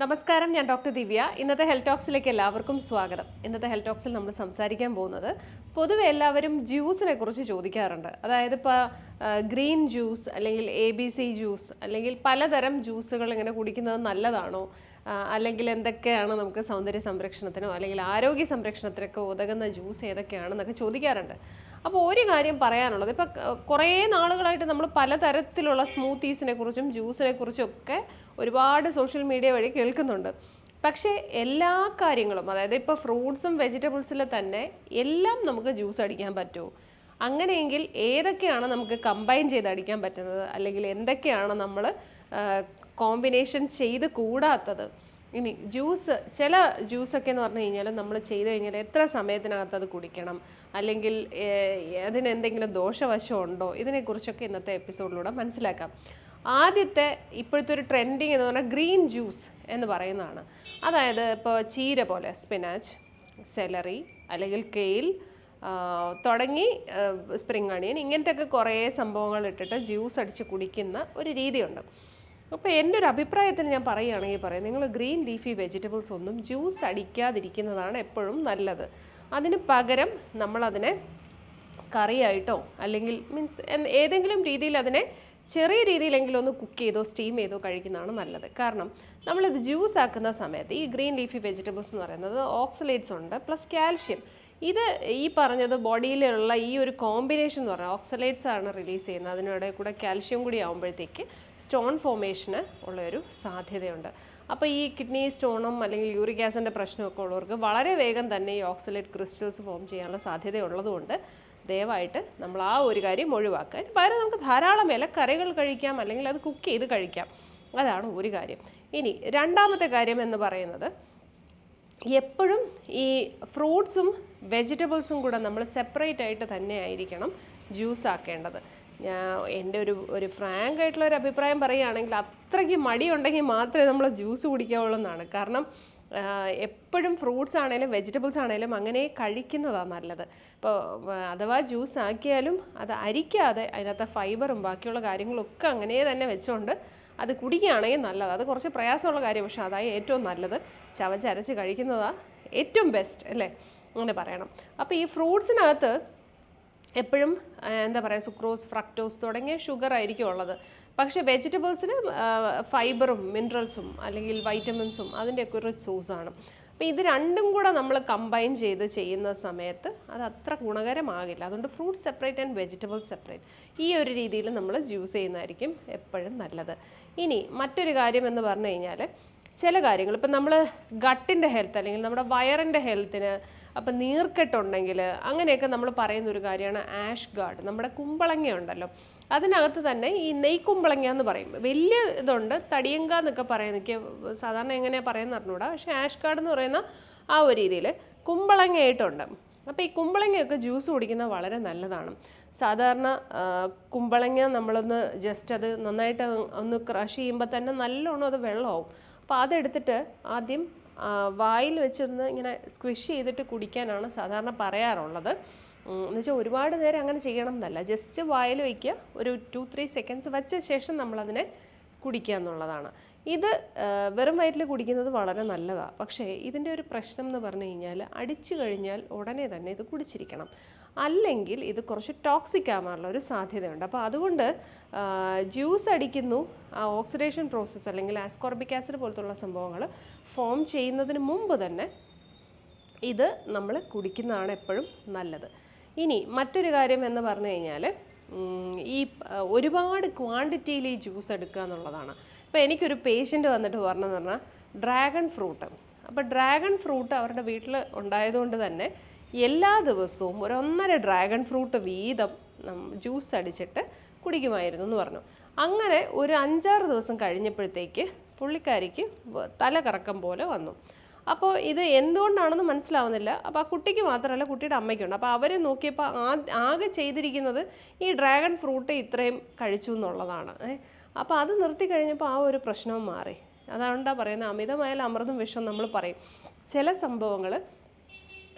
നമസ്കാരം ഞാൻ ഡോക്ടർ ദിവ്യ. ഇന്നത്തെ ഹെൽത്ത് ടോക്സിലേക്ക് എല്ലാവർക്കും സ്വാഗതം. ഇന്നത്തെ ഹെൽത്ത് ടോക്സിൽ നമ്മൾ സംസാരിക്കാൻ പോകുന്നത് പൊതുവെ എല്ലാവരും ജ്യൂസിനെ കുറിച്ച് ചോദിക്കാറുണ്ട്. അതായത് ഇപ്പോൾ ഗ്രീൻ ജ്യൂസ് അല്ലെങ്കിൽ എ ബി സി ജ്യൂസ് അല്ലെങ്കിൽ പലതരം ജ്യൂസുകൾ ഇങ്ങനെ കുടിക്കുന്നത് നല്ലതാണോ? അല്ലെങ്കിൽ എന്തൊക്കെയാണ് നമുക്ക് സൗന്ദര്യ സംരക്ഷണത്തിനോ അല്ലെങ്കിൽ ആരോഗ്യ സംരക്ഷണത്തിനൊക്കെ ഉതകുന്ന ജ്യൂസ് ഏതൊക്കെയാണെന്നൊക്കെ ചോദിക്കാറുണ്ട്. അപ്പോൾ ഒരു കാര്യം പറയാനുള്ളത്. ഇപ്പം കുറേ നാളുകളായിട്ട് നമ്മൾ പലതരത്തിലുള്ള സ്മൂത്തീസിനെ കുറിച്ചും ജ്യൂസിനെ കുറിച്ചും ഒക്കെ ഒരുപാട് സോഷ്യൽ മീഡിയ വഴി കേൾക്കുന്നുണ്ട്. പക്ഷേ എല്ലാ കാര്യങ്ങളും അതായത് ഇപ്പോൾ ഫ്രൂട്ട്സും വെജിറ്റബിൾസിൽ തന്നെ എല്ലാം നമുക്ക് ജ്യൂസ് അടിക്കാൻ പറ്റുമോ അങ്ങനെയെങ്കിൽ ഏതൊക്കെയാണ് നമുക്ക് കമ്പൈൻ ചെയ്ത് അടിക്കാൻ പറ്റുന്നത്? അല്ലെങ്കിൽ എന്തൊക്കെയാണ് നമ്മൾ കോമ്പിനേഷൻ ചെയ്ത് കൂടാത്തത്? ഇനി ജ്യൂസ് ചില ജ്യൂസൊക്കെ എന്ന് പറഞ്ഞു കഴിഞ്ഞാൽ നമ്മൾ ചെയ്ത് കഴിഞ്ഞാൽ എത്ര സമയത്തിനകത്ത് അത് കുടിക്കണം? അല്ലെങ്കിൽ അതിന് എന്തെങ്കിലും ദോഷവശം ഉണ്ടോ? ഇതിനെക്കുറിച്ചൊക്കെ ഇന്നത്തെ എപ്പിസോഡിലൂടെ മനസ്സിലാക്കാം. ആദ്യത്തെ ഇപ്പോഴത്തെ ഒരു ട്രെൻഡിങ് എന്ന് പറഞ്ഞാൽ ഗ്രീൻ ജ്യൂസ് എന്ന് പറയുന്നതാണ്. അതായത് ഇപ്പോൾ ചീര പോലെ സ്പിനാച്ച് സെലറി അല്ലെങ്കിൽ കെയിൽ തുടങ്ങി സ്പ്രിംഗ് അണിയൻ ഇങ്ങനത്തെ ഒക്കെ കുറേ സംഭവങ്ങൾ ഇട്ടിട്ട് ജ്യൂസ് അടിച്ച് കുടിക്കുന്ന ഒരു രീതിയുണ്ട്. അപ്പോൾ എന്റെ ഒരു അഭിപ്രായത്തിന് ഞാൻ പറയുകയാണെങ്കിൽ പറയാം. നിങ്ങൾ ഗ്രീൻ ലീഫി വെജിറ്റബിൾസ് ഒന്നും ജ്യൂസ് അടിക്കാതിരിക്കുന്നതാണ് എപ്പോഴും നല്ലത്. അതിന് പകരം നമ്മളതിനെ കറിയായിട്ടോ അല്ലെങ്കിൽ മീൻസ് ഏതെങ്കിലും രീതിയിൽ അതിനെ ചെറിയ രീതിയിലെങ്കിലും ഒന്ന് കുക്ക് ചെയ്തോ സ്റ്റീം ചെയ്തോ കഴിക്കുന്നതാണ് നല്ലത്. കാരണം നമ്മളിത് ജ്യൂസ് ആക്കുന്ന സമയത്ത് ഈ ഗ്രീൻ ലീഫി വെജിറ്റബിൾസ് എന്ന് പറയുന്നത് ഓക്സലേറ്റ്സ് ഉണ്ട് പ്ലസ് കാൽഷ്യം. ഇത് ഈ പറഞ്ഞത് ബോഡിയിലുള്ള ഈ ഒരു കോമ്പിനേഷൻ എന്ന് പറഞ്ഞാൽ ഓക്സലേറ്റ്സ് ആണ് റിലീസ് ചെയ്യുന്നത്. അതിനിടെ കൂടെ കാൽഷ്യം കൂടി ആകുമ്പോഴത്തേക്ക് സ്റ്റോൺ ഫോമേഷന് ഉള്ളൊരു സാധ്യതയുണ്ട്. അപ്പോൾ ഈ കിഡ്നി സ്റ്റോണും അല്ലെങ്കിൽ യൂറിക് ആസിഡിന്റെ പ്രശ്നമൊക്കെ ഉള്ളവർക്ക് വളരെ വേഗം തന്നെ ഈ ഓക്സലേറ്റ് ക്രിസ്റ്റൽസ് ഫോം ചെയ്യാനുള്ള സാധ്യതയുള്ളതുകൊണ്ട് ദയവായിട്ട് നമ്മൾ ആ ഒരു കാര്യം ഒഴിവാക്കുക അതിന് പകരം നമുക്ക് ധാരാളം ഇലക്കറികൾ കഴിക്കാം അല്ലെങ്കിൽ അത് കുക്ക് ചെയ്ത് കഴിക്കാം. അതാണ് ഒരു കാര്യം. ഇനി രണ്ടാമത്തെ കാര്യം എന്ന് പറയുന്നത് എപ്പോഴും ഈ ഫ്രൂട്ട്സും വെജിറ്റബിൾസും കൂടെ നമ്മൾ സെപ്പറേറ്റ് ആയിട്ട് തന്നെ ആയിരിക്കണം ജ്യൂസ് ആക്കേണ്ടത്. ഞാൻ എന്റെ ഒരു ഒരു ഫ്രാങ്ക് ആയിട്ടുള്ള ഒരു അഭിപ്രായം പറയുകയാണെങ്കിൽ അത്രയ്ക്ക് മടിയുണ്ടെങ്കിൽ മാത്രമേ നമ്മൾ ജ്യൂസ് കുടിക്കാവുള്ളൂ എന്നാണ്. കാരണം എപ്പോഴും ഫ്രൂട്ട്സ് ആണേലും വെജിറ്റബിൾസ് ആണേലും അങ്ങനെ കഴിക്കുന്നതാണ് നല്ലത്. ഇപ്പോൾ അഥവാ ജ്യൂസ് ആക്കിയാലും അത് അരിക്കാതെ അതിനകത്തെ ഫൈബറും ബാക്കിയുള്ള കാര്യങ്ങളൊക്കെ അങ്ങനെ തന്നെ വെച്ചുകൊണ്ട് അത് കുടിക്കുകയാണെങ്കിൽ നല്ലത്. അത് കുറച്ച് പ്രയാസമുള്ള കാര്യം പക്ഷേ അതായി ഏറ്റവും നല്ലത്. ചവച്ചരച്ച് കഴിക്കുന്നതാണ് ഏറ്റവും ബെസ്റ്റ് അല്ലേ? അങ്ങനെ പറയണം. അപ്പോൾ ഈ ഫ്രൂട്ട്സിനകത്ത് എപ്പോഴും എന്താ പറയുക സുക്രോസ് ഫ്രക്ടോസ് തുടങ്ങിയ ഷുഗർ ആയിരിക്കും ഉള്ളത്. പക്ഷേ വെജിറ്റബിൾസിന് ഫൈബറും മിനറൽസും അല്ലെങ്കിൽ വൈറ്റമിൻസും അതിന്റെയൊക്കെ ഒരു സോഴ്സാണ് അപ്പോൾ ഇത് രണ്ടും കൂടെ നമ്മൾ കമ്പൈൻ ചെയ്ത് ചെയ്യുന്ന സമയത്ത് അത് അത്ര ഗുണകരമാകില്ല. അതുകൊണ്ട് fruit separate and vegetable separate ഈ ഒരു രീതിയിൽ നമ്മൾ ജ്യൂസ് ചെയ്യുന്നതായിരിക്കും എപ്പോഴും നല്ലത്. ഇനി മറ്റൊരു കാര്യം എന്ന് പറഞ്ഞു കഴിഞ്ഞാൽ ചില കാര്യങ്ങൾ. ഇപ്പം നമ്മൾ ഗട്ടിന്റെ ഹെൽത്ത് അല്ലെങ്കിൽ നമ്മുടെ വയറിന്റെ ഹെൽത്തിന് അപ്പം നീർക്കെട്ടുണ്ടെങ്കിൽ അങ്ങനെയൊക്കെ നമ്മൾ പറയുന്ന ഒരു കാര്യമാണ് ആഷ് ഗാർഡ്. നമ്മുടെ കുമ്പളങ്ങ ഉണ്ടല്ലോ അതിനകത്ത് തന്നെ ഈ നെയ്ക്കുമ്പളങ്ങ എന്ന് പറയും. വലിയ ഇതുണ്ട്. തടിയങ്ക എന്നൊക്കെ പറയുന്ന സാധാരണ എങ്ങനെയാണ് പറയുന്നത് അറിഞ്ഞൂടാ പക്ഷേ ആഷ് ഗാർഡ് എന്ന് പറയുന്ന ആ ഒരു രീതിയിൽ കുമ്പളങ്ങയായിട്ടുണ്ട്. അപ്പോൾ ഈ കുമ്പളങ്ങയൊക്കെ ജ്യൂസ് കുടിക്കുന്നത് വളരെ നല്ലതാണ്. സാധാരണ കുമ്പളങ്ങ നമ്മളൊന്ന് ജസ്റ്റ് അത് നന്നായിട്ട് ഒന്ന് ക്രഷ് ചെയ്യുമ്പോൾ തന്നെ നല്ലോണം അത് വെള്ളമാവും. അപ്പോൾ അതെടുത്തിട്ട് ആദ്യം വായിൽ വെച്ചൊന്ന് ഇങ്ങനെ സ്ക്വിഷ് ചെയ്തിട്ട് കുടിക്കാനാണ് സാധാരണ പറയാറുള്ളത്. എന്നുവെച്ചാൽ ഒരുപാട് നേരം അങ്ങനെ ചെയ്യണം എന്നല്ല. ജസ്റ്റ് വായിൽ വയ്ക്കുക ഒരു ടു ത്രീ സെക്കൻഡ്സ് വെച്ച ശേഷം നമ്മളതിനെ കുടിക്കുക എന്നുള്ളതാണ്. ഇത് വെറും വയറ്റിൽ കുടിക്കുന്നത് വളരെ നല്ലതാണ് പക്ഷേ ഇതിന്റെ ഒരു പ്രശ്നം എന്ന് പറഞ്ഞു കഴിഞ്ഞാൽ അടിച്ചു കഴിഞ്ഞാൽ ഉടനെ തന്നെ ഇത് കുടിച്ചിരിക്കണം. അല്ലെങ്കിൽ ഇത് കുറച്ച് ടോക്സിക് ആവാനുള്ള ഒരു സാധ്യതയുണ്ട്. അപ്പോൾ അതുകൊണ്ട് ജ്യൂസ് അടിക്കുന്നു ആ ഓക്സിഡേഷൻ പ്രോസസ്സ് അല്ലെങ്കിൽ ആസ്കോർബിക് ആസിഡ് പോലത്തുള്ള സംഭവങ്ങൾ ഫോം ചെയ്യുന്നതിന് മുമ്പ് തന്നെ ഇത് നമ്മൾ കുടിക്കുന്നതാണ് എപ്പോഴും നല്ലത്. ഇനി മറ്റൊരു കാര്യം എന്ന് പറഞ്ഞു കഴിഞ്ഞാൽ ഈ ഒരുപാട് ക്വാണ്ടിറ്റിയിൽ ഈ ജ്യൂസ് എടുക്കുക എന്നുള്ളതാണ്. ഇപ്പോൾ എനിക്കൊരു പേഷ്യന്റ് വന്നിട്ട് പറഞ്ഞതെന്ന് പറഞ്ഞാൽ ഡ്രാഗൺ ഫ്രൂട്ട് അപ്പോൾ ഡ്രാഗൺ ഫ്രൂട്ട് അവരുടെ വീട്ടിൽ ഉണ്ടായതുകൊണ്ട് തന്നെ എല്ലാ ദിവസവും ഒരു ഒന്നര ഡ്രാഗൺ ഫ്രൂട്ട് വീതം ജ്യൂസ് അടിച്ചിട്ട് കുടിക്കുമായിരുന്നു എന്ന് പറഞ്ഞു. അങ്ങനെ ഒരു അഞ്ചാറ് ദിവസം കഴിഞ്ഞപ്പോഴത്തേക്ക് പുള്ളിക്കാരിക്ക് തല കറക്കം പോലെ വന്നു. അപ്പോൾ ഇത് എന്തുകൊണ്ടാണെന്ന് മനസ്സിലാവുന്നില്ല. അപ്പോൾ ആ കുട്ടിക്ക് മാത്രമല്ല കുട്ടിയുടെ അമ്മയ്ക്കുണ്ട്. അപ്പോൾ അവരെ നോക്കിയപ്പോൾ ആകെ ചെയ്തിരിക്കുന്നത് ഈ ഡ്രാഗൺ ഫ്രൂട്ട് ഇത്രയും കഴിച്ചു എന്നുള്ളതാണ്. അപ്പോൾ അത് നിർത്തി കഴിഞ്ഞപ്പോൾ ആ ഒരു പ്രശ്നവും മാറി. അതുകൊണ്ടാണ് പറയുന്നത് അമിതമായാലും അമൃതും വിഷം നമ്മൾ പറയും. ചില സംഭവങ്ങൾ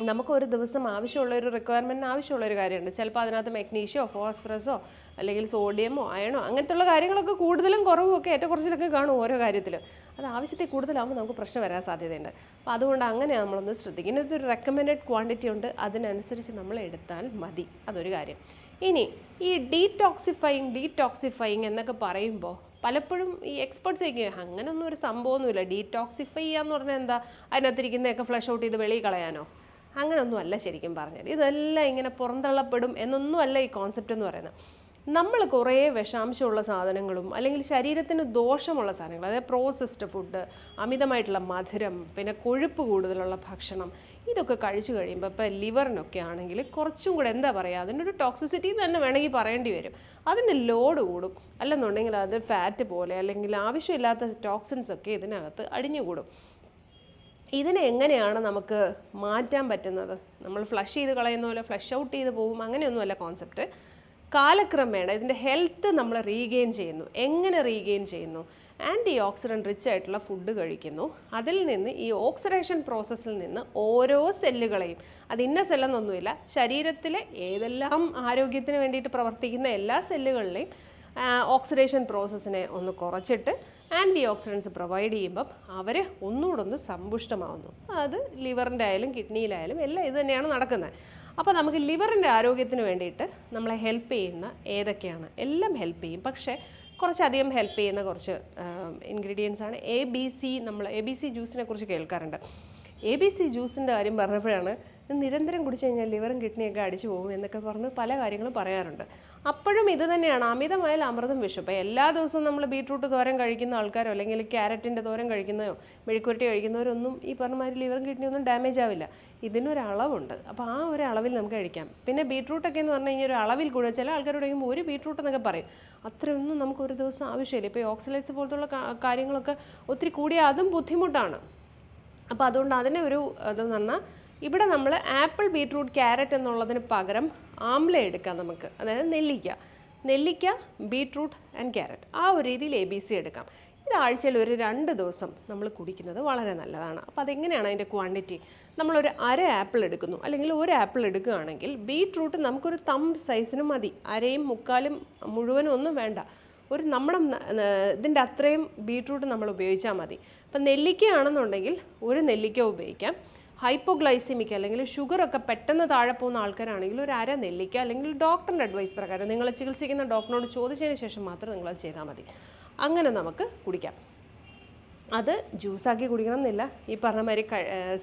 നമുക്ക് ഒരു ദിവസം ആവശ്യമുള്ള ഒരു റിക്വയർമെന്റിന് ആവശ്യമുള്ള ഒരു കാര്യമുണ്ട്. ചിലപ്പോൾ അതിനകത്ത് മെഗ്നീഷ്യോ ഫോസ്ഫറസോ അല്ലെങ്കിൽ സോഡിയമോ അയണോ അങ്ങനത്തുള്ള കാര്യങ്ങളൊക്കെ കൂടുതലും കുറവും ഒക്കെ ഏറ്റവും കുറച്ചിലൊക്കെ കാണും ഓരോ കാര്യത്തിൽ അത് ആവശ്യത്തിൽ കൂടുതലാകുമ്പോൾ നമുക്ക് പ്രശ്നം വരാൻ സാധ്യതയുണ്ട്. അപ്പോൾ അതുകൊണ്ട് അങ്ങനെ നമ്മളൊന്ന് ശ്രദ്ധിക്കും ഇതിനകത്ത് ഒരു റെക്കമെൻഡഡ് ക്വാണ്ടിറ്റി ഉണ്ട്. അതിനനുസരിച്ച് നമ്മൾ എടുത്താൽ മതി. അതൊരു കാര്യം. ഇനി ഈ ഡീടോക്സിഫൈങ് ഡീടോക്സിഫൈങ് എന്നൊക്കെ പറയുമ്പോൾ പലപ്പോഴും ഈ എക്സ്പെർട്സ് ചോദിക്കും അങ്ങനെയൊന്നും ഒരു സംഭവമൊന്നുമില്ല. ഡീടോക്സിഫൈ ചെയ്യാന്ന് പറഞ്ഞാൽ എന്താ? അതിനകത്തിരിക്കുന്നതൊക്കെ ഫ്ലഷ് ഔട്ട് ചെയ്ത് വെളിയിൽ കളയാനോ? അങ്ങനെയൊന്നും അല്ല ശരിക്കും പറഞ്ഞാൽ ഇതെല്ലാം ഇങ്ങനെ പുറന്തള്ളപ്പെടും എന്നൊന്നും അല്ല ഈ കോൺസെപ്റ്റ് എന്ന് പറയുന്നത്. നമ്മൾ കുറേ വിഷാംശമുള്ള സാധനങ്ങളും അല്ലെങ്കിൽ ശരീരത്തിന് ദോഷമുള്ള സാധനങ്ങൾ അതായത് പ്രോസസ്ഡ് ഫുഡ് അമിതമായിട്ടുള്ള മധുരം പിന്നെ കൊഴുപ്പ് കൂടുതലുള്ള ഭക്ഷണം ഇതൊക്കെ കഴിച്ചു കഴിയുമ്പോൾ ഇപ്പോൾ ലിവറിനൊക്കെ ആണെങ്കിൽ കുറച്ചും കൂടെ എന്താ പറയുക അതിനൊരു ടോക്സിസിറ്റി തന്നെ വേണമെങ്കിൽ പറയേണ്ടി വരും. അതിന്റെ ലോഡ് കൂടും. അല്ലെന്നുണ്ടെങ്കിൽ അത് ഫാറ്റ് പോലെ അല്ലെങ്കിൽ ആവശ്യമില്ലാത്ത ടോക്സിൻസ് ഒക്കെ ഇതിനകത്ത് അടിഞ്ഞുകൂടും. ഇതിനെ എങ്ങനെയാണ് നമുക്ക് മാറ്റാൻ പറ്റുന്നത്? നമ്മൾ ഫ്ലഷ് ചെയ്ത് കളയുന്ന പോലെ ഫ്ലഷ് ഔട്ട് ചെയ്ത് പോകും. അങ്ങനെയൊന്നുമല്ല കോൺസെപ്റ്റ് കാലക്രമേണ ഇതിന്റെ ഹെൽത്ത് നമ്മൾ റീഗെയിൻ ചെയ്യുന്നു. എങ്ങനെ റീഗെയിൻ ചെയ്യുന്നു? ആന്റി ഓക്സിഡന്റ് റിച്ച് ആയിട്ടുള്ള ഫുഡ് കഴിക്കുന്നു. അതിൽ നിന്ന് ഈ ഓക്സിഡേഷൻ പ്രോസസ്സിൽ നിന്ന് ഓരോ സെല്ലുകളെയും അത് ഇന്ന സെല്ലെന്നൊന്നുമില്ല ശരീരത്തിലെ ഏതെല്ലാം ആരോഗ്യത്തിന് വേണ്ടിയിട്ട് പ്രവർത്തിക്കുന്ന എല്ലാ സെല്ലുകളിലെയും ഓക്സിഡേഷൻ പ്രോസസ്സിനെ ഒന്ന് കുറച്ചിട്ട് ആന്റി ഓക്സിഡൻസ് പ്രൊവൈഡ് ചെയ്യുമ്പം അവർ ഒന്നുകൂടെ ഒന്ന് സമ്പുഷ്ടമാവുന്നു. അത് ലിവറിന്റെ ആയാലും കിഡ്നിയിലായാലും എല്ലാം ഇത് തന്നെയാണ് നടക്കുന്നത്. അപ്പോൾ നമുക്ക് ലിവറിന്റെ ആരോഗ്യത്തിന് വേണ്ടിയിട്ട് നമ്മളെ ഹെൽപ്പ് ചെയ്യുന്ന ഏതൊക്കെയാണ്? എല്ലാം ഹെൽപ്പ് ചെയ്യും. പക്ഷേ കുറച്ചധികം ഹെൽപ്പ് ചെയ്യുന്ന കുറച്ച് ഇൻഗ്രീഡിയൻസ് ആണ്. എ ബി സി നമ്മൾ എ ബി സി ജ്യൂസിനെ കുറിച്ച് കേൾക്കാറുണ്ട്. എ ബി സി ജ്യൂസിന്റെ കാര്യം പറഞ്ഞപ്പോഴാണ് നിരന്തരം കുടിച്ചു കഴിഞ്ഞാൽ ലിവറും കിഡ്നിയൊക്കെ അടിച്ചു പോകും എന്നൊക്കെ പറഞ്ഞ് പല കാര്യങ്ങളും പറയാറുണ്ട്. അപ്പോഴും ഇത് തന്നെയാണ്. അമിതമായാൽ അമൃതം വിഷം. അപ്പോൾ എല്ലാ ദിവസവും നമ്മൾ ബീട്രൂട്ട് തോരൻ കഴിക്കുന്ന ആൾക്കാരോ അല്ലെങ്കിൽ ക്യാരറ്റിന്റെ തോരൻ കഴിക്കുന്നതോ മെഴുക്കുരട്ടി കഴിക്കുന്നവരൊന്നും ഈ പറഞ്ഞ മാതിരി ലിവറും കിഡ്നിയൊന്നും ഡാമേജ് ആവില്ല. ഇതിനൊരളവുണ്ട് അപ്പോൾ ആ ഒരു അളവിൽ നമുക്ക് കഴിക്കാം. പിന്നെ ബീട്രൂട്ടൊക്കെ എന്ന് പറഞ്ഞു കഴിഞ്ഞാൽ ഒരു അളവിൽ കൂടെ ചില ആൾക്കാരോട് കഴിയുമ്പോൾ ഒരു ബീട്രൂട്ട് എന്നൊക്കെ പറയും. അത്രയൊന്നും നമുക്ക് ഒരു ദിവസം ആവശ്യമില്ല. ഇപ്പോൾ ഓക്സലൈറ്റ്സ് പോലത്തുള്ള കാര്യങ്ങളൊക്കെ ഒത്തിരി കൂടിയ അതും ബുദ്ധിമുട്ടാണ്. അപ്പോൾ അതുകൊണ്ട് അതിനെ ഒരു ഇതെന്ന് പറഞ്ഞാൽ ഇവിടെ നമ്മൾ ആപ്പിൾ ബീട്രൂട്ട് ക്യാരറ്റ് എന്നുള്ളതിന് പകരം ആംല എടുക്കാം നമുക്ക്. അതായത് നെല്ലിക്ക. നെല്ലിക്ക ബീട്രൂട്ട് ആൻഡ് ക്യാരറ്റ്. ആ ഒരു രീതിയിൽ എ ബി സി എടുക്കാം. ഇത് ആഴ്ചയിൽ ഒരു രണ്ട് ദിവസം നമ്മൾ കുടിക്കുന്നത് വളരെ നല്ലതാണ്. അപ്പോൾ അതെങ്ങനെയാണ് അതിന്റെ ക്വാണ്ടിറ്റി നമ്മളൊരു അര ആപ്പിൾ എടുക്കുന്നു. അല്ലെങ്കിൽ ഒരു ആപ്പിൾ എടുക്കുകയാണെങ്കിൽ ബീട്രൂട്ട് നമുക്കൊരു തം സൈസിന് മതി. അരയും മുക്കാലും മുഴുവനും ഒന്നും വേണ്ട. ഒരു നമ്മുടെ ഇതിന്റെ അത്രയും ബീട്രൂട്ട് നമ്മൾ ഉപയോഗിച്ചാൽ മതി. അപ്പം നെല്ലിക്കയാണെന്നുണ്ടെങ്കിൽ ഒരു നെല്ലിക്ക ഉപയോഗിക്കാം. ഹൈപ്പോഗ്ലൈസിമിക് അല്ലെങ്കിൽ ഷുഗർ ഒക്കെ പെട്ടെന്ന് താഴെ പോകുന്ന ആൾക്കാരാണെങ്കിൽ ഒരു അര നെല്ലിക്ക അല്ലെങ്കിൽ ഡോക്ടറിന്റെ അഡ്വൈസ് പ്രകാരം നിങ്ങൾ ചികിത്സിക്കുന്ന ഡോക്ടറിനോട് ചോദിച്ചതിന് ശേഷം മാത്രം നിങ്ങളത് ചെയ്താൽ മതി. അങ്ങനെ നമുക്ക് കുടിക്കാം. അത് ജ്യൂസാക്കി കുടിക്കണം എന്നില്ല. ഈ പറഞ്ഞ മാതിരി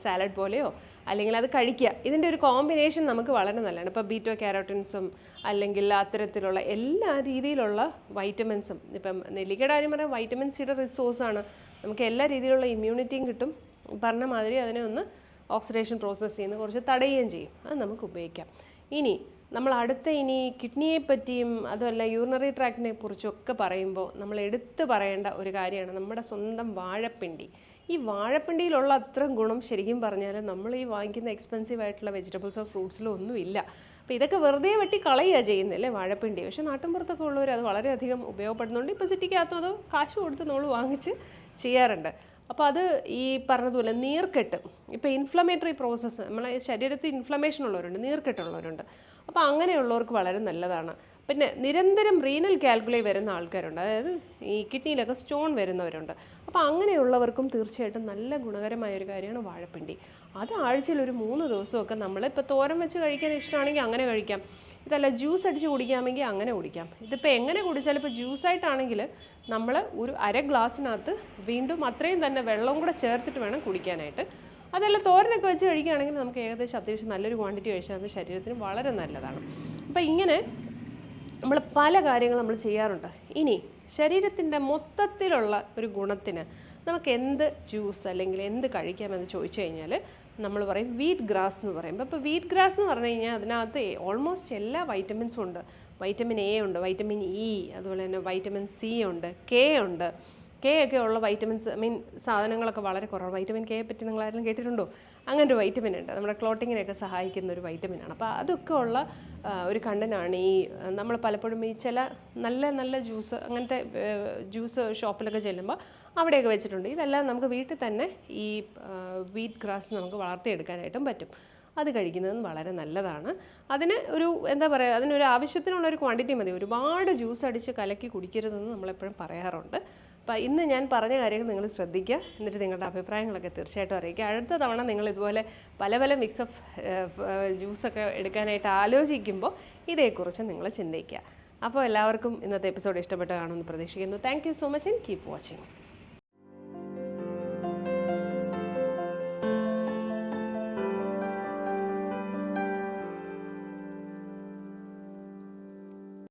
സാലഡ് പോലെയോ അല്ലെങ്കിൽ അത് കഴിക്കുക. ഇതിന്റെ ഒരു കോമ്പിനേഷൻ നമുക്ക് വളരെ നല്ലതാണ്. ഇപ്പോൾ ബീറ്റോ കാരോട്ടിൻസും അല്ലെങ്കിൽ അത്തരത്തിലുള്ള എല്ലാ രീതിയിലുള്ള വൈറ്റമിൻസും ഇപ്പം നെല്ലിക്കയുടെ കാര്യം പറഞ്ഞാൽ വൈറ്റമിൻ സിയുടെ റിസോഴ്സാണ് നമുക്ക് എല്ലാ രീതിയിലുള്ള ഇമ്മ്യൂണിറ്റിയും കിട്ടും. പറഞ്ഞ മാതിരി അതിനെ ഒന്ന് ഓക്സിഡേഷൻ പ്രോസസ്സ് ചെയ്യുന്ന കുറച്ച് തടയുകയും ചെയ്യും. അത് നമുക്ക് ഉപയോഗിക്കാം. ഇനി നമ്മൾ അടുത്ത ഇനി കിഡ്നിയെ പറ്റിയും അതുമല്ല യൂറിനറി ട്രാക്റ്റിനെ കുറിച്ചൊക്കെ പറയുമ്പോൾ നമ്മൾ എടുത്തു പറയേണ്ട ഒരു കാര്യമാണ് നമ്മുടെ സ്വന്തം വാഴപ്പിണ്ടി. ഈ വാഴപ്പിണ്ടിയിലുള്ള അത്രയും ഗുണം ശരിക്കും പറഞ്ഞാൽ നമ്മൾ ഈ വാങ്ങിക്കുന്ന എക്സ്പെൻസീവ് ആയിട്ടുള്ള വെജിറ്റബിൾസോ ഫ്രൂട്ട്സിലോ ഒന്നുമില്ല. അപ്പോൾ ഇതൊക്കെ വെറുതെ വെട്ടി കളയുക ചെയ്യുന്നില്ലേ വാഴപ്പിണ്ടി? പക്ഷേ നാട്ടിൻപുറത്തൊക്കെ ഉള്ളവർ അത് വളരെയധികം ഉപയോഗപ്പെടുന്നുണ്ട്. ഇപ്പോൾ സിറ്റിക്കകത്തും അത് കാശ് കൊടുത്ത് നമ്മൾ വാങ്ങിച്ച് ചെയ്യാറുണ്ട്. അപ്പോൾ അത് ഈ പറഞ്ഞതുപോലെ നീർക്കെട്ട്. ഇപ്പോൾ ഇൻഫ്ലമേറ്ററി പ്രോസസ്സ് നമ്മളെ ശരീരത്തിൽ ഇൻഫ്ലമേഷൻ ഉള്ളവരുണ്ട് നീർക്കെട്ടുള്ളവരുണ്ട് അപ്പോൾ അങ്ങനെയുള്ളവർക്ക് വളരെ നല്ലതാണ്. പിന്നെ നിരന്തരം റീനൽ കാൽക്കുലേ വരുന്ന ആൾക്കാരുണ്ട്. അതായത് ഈ കിഡ്നിയിലൊക്കെ സ്റ്റോൺ വരുന്നവരുണ്ട്. അപ്പോൾ അങ്ങനെയുള്ളവർക്കും തീർച്ചയായിട്ടും നല്ല ഗുണകരമായ ഒരു കാര്യമാണ് വാഴപ്പിണ്ടി. അത് ആഴ്ചയിൽ ഒരു മൂന്ന് ദിവസമൊക്കെ നമ്മൾ ഇപ്പോൾ തോരൻ വെച്ച് കഴിക്കാൻ ഇഷ്ടമാണെങ്കിൽ അങ്ങനെ കഴിക്കാം. ഇതല്ല ജ്യൂസ് അടിച്ച് കുടിക്കാമെങ്കിൽ അങ്ങനെ കുടിക്കാം. ഇതിപ്പോൾ എങ്ങനെ കുടിച്ചാലും ഇപ്പോൾ ജ്യൂസായിട്ടാണെങ്കിൽ നമ്മൾ ഒരു അര ഗ്ലാസ്സിനകത്ത് വീണ്ടും അത്രയും തന്നെ വെള്ളം കൂടെ ചേർത്തിട്ട് വേണം കുടിക്കാനായിട്ട്. അതല്ല തോരനൊക്കെ വെച്ച് കഴിക്കുകയാണെങ്കിൽ നമുക്ക് ഏകദേശം അത്യാവശ്യം നല്ലൊരു ക്വാണ്ടിറ്റി കഴിച്ചാൽ നമ്മുടെ ശരീരത്തിന് വളരെ നല്ലതാണ്. അപ്പോൾ ഇങ്ങനെ നമ്മൾ പല കാര്യങ്ങളും നമ്മൾ ചെയ്യാറുണ്ട്. ഇനി ശരീരത്തിന്റെ മൊത്തത്തിലുള്ള ഒരു ഗുണത്തിന് നമുക്ക് എന്ത് ജ്യൂസ് അല്ലെങ്കിൽ എന്ത് കഴിക്കാമെന്ന് ചോദിച്ചു കഴിഞ്ഞാൽ നമ്മൾ പറയും വീറ്റ് ഗ്രാസ് എന്ന് പറയുമ്പോൾ അപ്പോൾ വീറ്റ് ഗ്രാസ് എന്ന് പറഞ്ഞു കഴിഞ്ഞാൽ അതിനകത്ത് ഓൾമോസ്റ്റ് എല്ലാ വൈറ്റമിൻസും ഉണ്ട്. വൈറ്റമിൻ എ ഉണ്ട് വൈറ്റമിൻ ഇ അതുപോലെ തന്നെ വൈറ്റമിൻ സി ഉണ്ട് കെ ഉണ്ട്. കെ ഒക്കെ ഉള്ള വൈറ്റമിൻസ് മീൻ സാധനങ്ങളൊക്കെ വളരെ കുറവാണ്. വൈറ്റമിൻ കെയെ പറ്റി നിങ്ങൾ ആരെങ്കിലും കേട്ടിട്ടുണ്ടോ? അങ്ങനെ ഒരു വൈറ്റമിൻ ഉണ്ട്. നമ്മുടെ ക്ലോട്ടിങ്ങിനെയൊക്കെ സഹായിക്കുന്ന ഒരു വൈറ്റമിനാണ് അപ്പോൾ അതൊക്കെ ഉള്ള ഒരു കണ്ടനാണ് ഈ നമ്മൾ പലപ്പോഴും ഈ ചില നല്ല നല്ല ജ്യൂസ് അങ്ങനത്തെ ജ്യൂസ് ഷോപ്പിലൊക്കെ ചെല്ലുമ്പോൾ അവിടെയൊക്കെ വെച്ചിട്ടുണ്ട്. ഇതെല്ലാം നമുക്ക് വീട്ടിൽ തന്നെ ഈ വീറ്റ് ഗ്രാസ് നമുക്ക് വളർത്തിയെടുക്കാനായിട്ടും പറ്റും. അത് കഴിക്കുന്നതും വളരെ നല്ലതാണ്. അതിന് ഒരു എന്താ പറയുക അതിനൊരു ആവശ്യത്തിനുള്ള ഒരു ക്വാണ്ടിറ്റി മതി. ഒരുപാട് ജ്യൂസ് അടിച്ച് കലക്കി കുടിക്കരുതെന്ന് നമ്മളെപ്പോഴും പറയാറുണ്ട്. അപ്പോൾ ഇന്ന് ഞാൻ പറഞ്ഞ കാര്യങ്ങൾ നിങ്ങൾ ശ്രദ്ധിക്കുക. എന്നിട്ട് നിങ്ങളുടെ അഭിപ്രായങ്ങളൊക്കെ തീർച്ചയായിട്ടും അറിയിക്കുക. അടുത്ത തവണ നിങ്ങൾ ഇതുപോലെ പല പല മിക്സ് ഓഫ് ജ്യൂസൊക്കെ എടുക്കാനായിട്ട് ആലോചിക്കുമ്പോൾ ഇതേക്കുറിച്ച് നിങ്ങൾ ചിന്തിക്കുക. അപ്പോൾ എല്ലാവർക്കും ഇന്നത്തെ എപ്പിസോഡ് ഇഷ്ടപ്പെട്ട് കാണുമെന്ന് പ്രതീക്ഷിക്കുന്നു. Thank you so much and keep watching